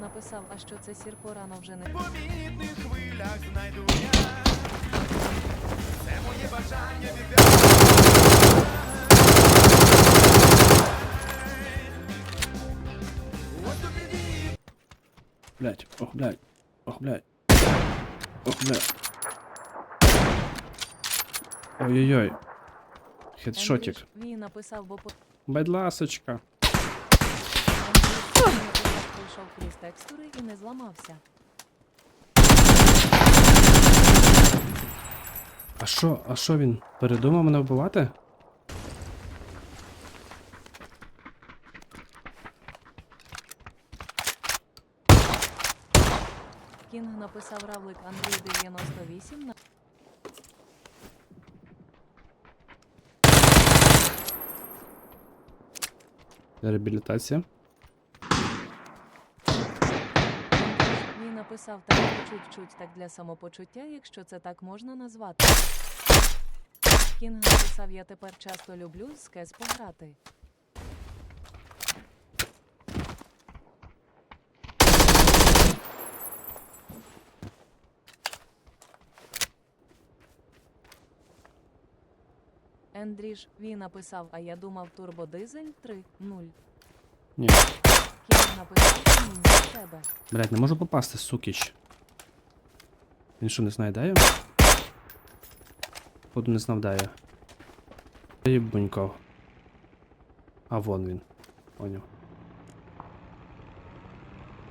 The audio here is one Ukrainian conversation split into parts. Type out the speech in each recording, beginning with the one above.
Написав, а що це сірко рано вже не Помітних хвилях знайду я. Це моє бажання дій. Блять, ох, блять. Ох, блять. Ох, блять. Ой-ой-ой. Хедшотик. Він написав, бо по Будь ласочка. Андрій написав, пройшов крізь текстури і не зламався. А що, а що він? Передумав мене вбивати? Кінг написав равлик Андрій 98 на Реабілітація. Він написав так чуть-чуть так для самопочуття, якщо це так можна назвати. Кінг написав, я тепер часто люблю з кес пограти. Ендріж, він написав, а я думав турбодизель 3.0. Ні. Кінг написав, Блять, не можу попасти, сукіч. Він що, не знає, я? Походу не знав, де я. Єбуньков. А вон він. Поняв.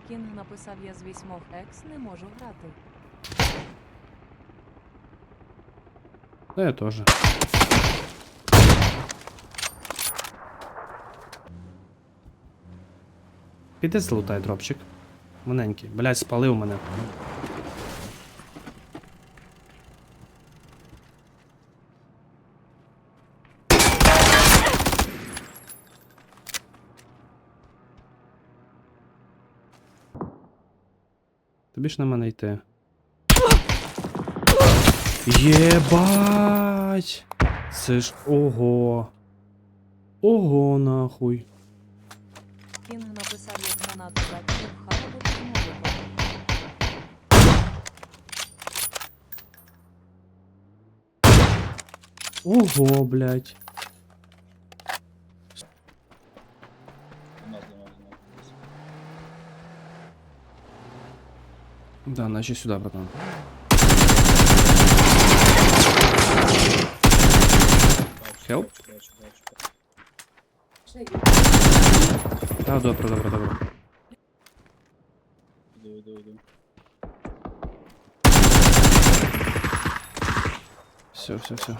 Кінг написав, я з вісьмох екс не можу грати. Та я теж. Піди залутай дропчик. Маленький. Блять, спалив мене. Тобі ж на мене йти. Єбать! Це ж ого. Ого, нахуй. Кінг написав, як гранату закинув халабу підмовити. Ого, блядь. Да, наче сюди, братан. Хелп? Так, добре, добре, добре. Іду, іду, іду. Все, все, все.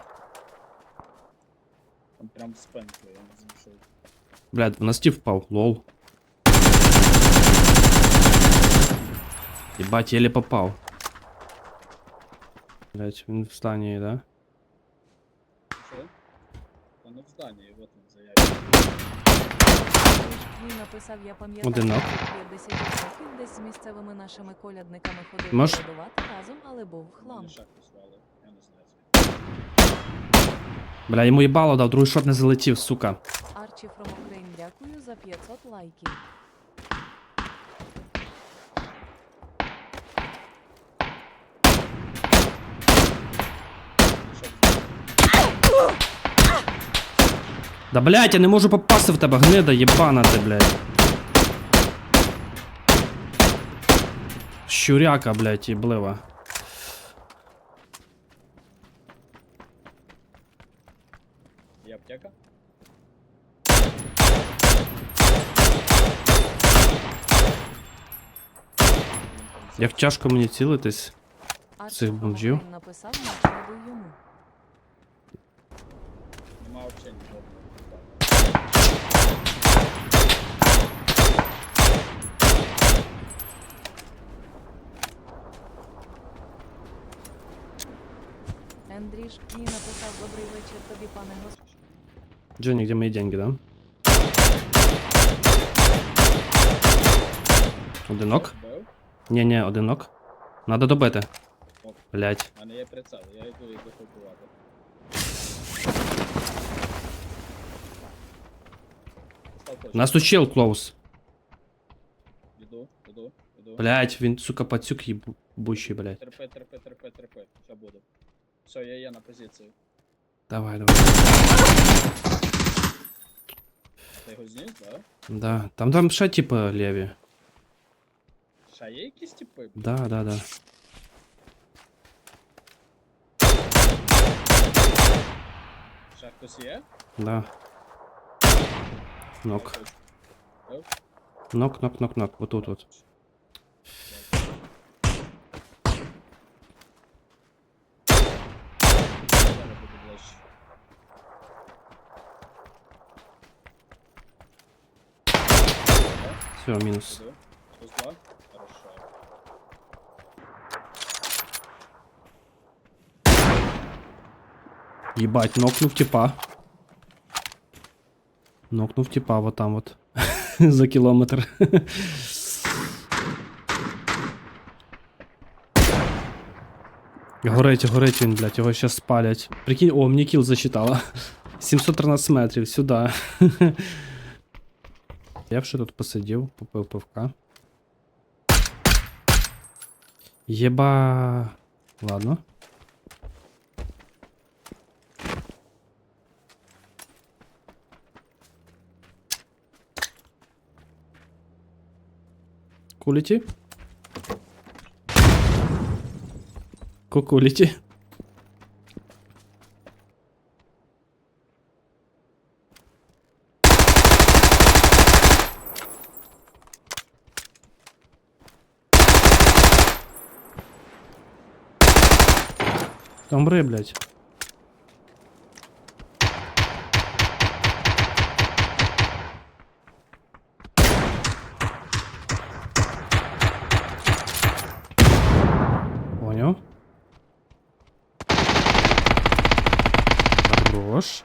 Там прям спенки, я не знайшов. Блядь, на стів впав, лол. Ебать, еле попав. Блядь, він в стані, да? Що? Та не в зданні, вот він заяві. Він написав, я пам'ятаю, Одинок. 50 років десь з місцевими нашими колядниками ходив Мож- колядувати разом, але був хлам. Бля, йому їбало дав, другий шот не залетів, сука. Арчі from Ukraine, дякую за 500 лайків. Да блядь, я не можу попасти в тебе, гнида, єбана ти, блядь. Щуряка, блядь, їблива. Є аптека? Як тяжко мені цілитись. Арчі Цих бомжів? Написав, йому. Нема взагалі нікого. Ендріж, він написав, добрий вечір тобі, пане гос... Джонни, где мои деньги, да? Одинок? Ні-ні, одинок. Надо добити. Блять. У мене є прицел, я йду їх дохопувати. Став. Нас тут чел клоус. Іду, іду. Блять, він, сука, пацюк їбучий, блять. Терпи, терпи, терпи, терпи. Що буде? Все, я є на позиції. Давай, давай. Ти його зніс, да? Да. Там там ще типа леві. Ще є якісь типи? Да, да, да. Ще хтось є? Да. Нок. Хтось? Бив? Нок, нок, нок, нок. Вот тут вот. Все, мінус. Бив? Два? Хорошо. Ебать, нокнув типа. Нокнув типа вот там вот. За кілометр. Горить, горить він, блядь, його щас спалять. Прикинь, о, мені кіл засчитала. 713 метрів, сюди. Я б ще тут посидів, попив пивка. Єба. Ладно. Куліті? Кукуліті. Домри, блядь. Понял. Хорош.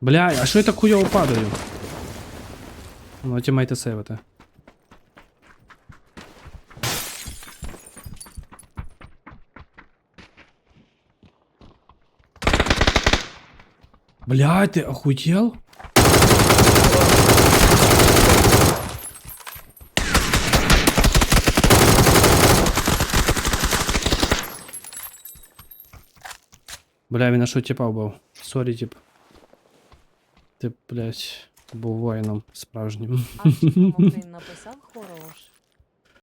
Бля, а що я так хуйово падаю? Ну, тімейте сейвити. Бля, ты охуел? Бля, він на що типа вбив? Сорі, тип. Ти, блядь, був воїном справжнім. А Антон написав хорош.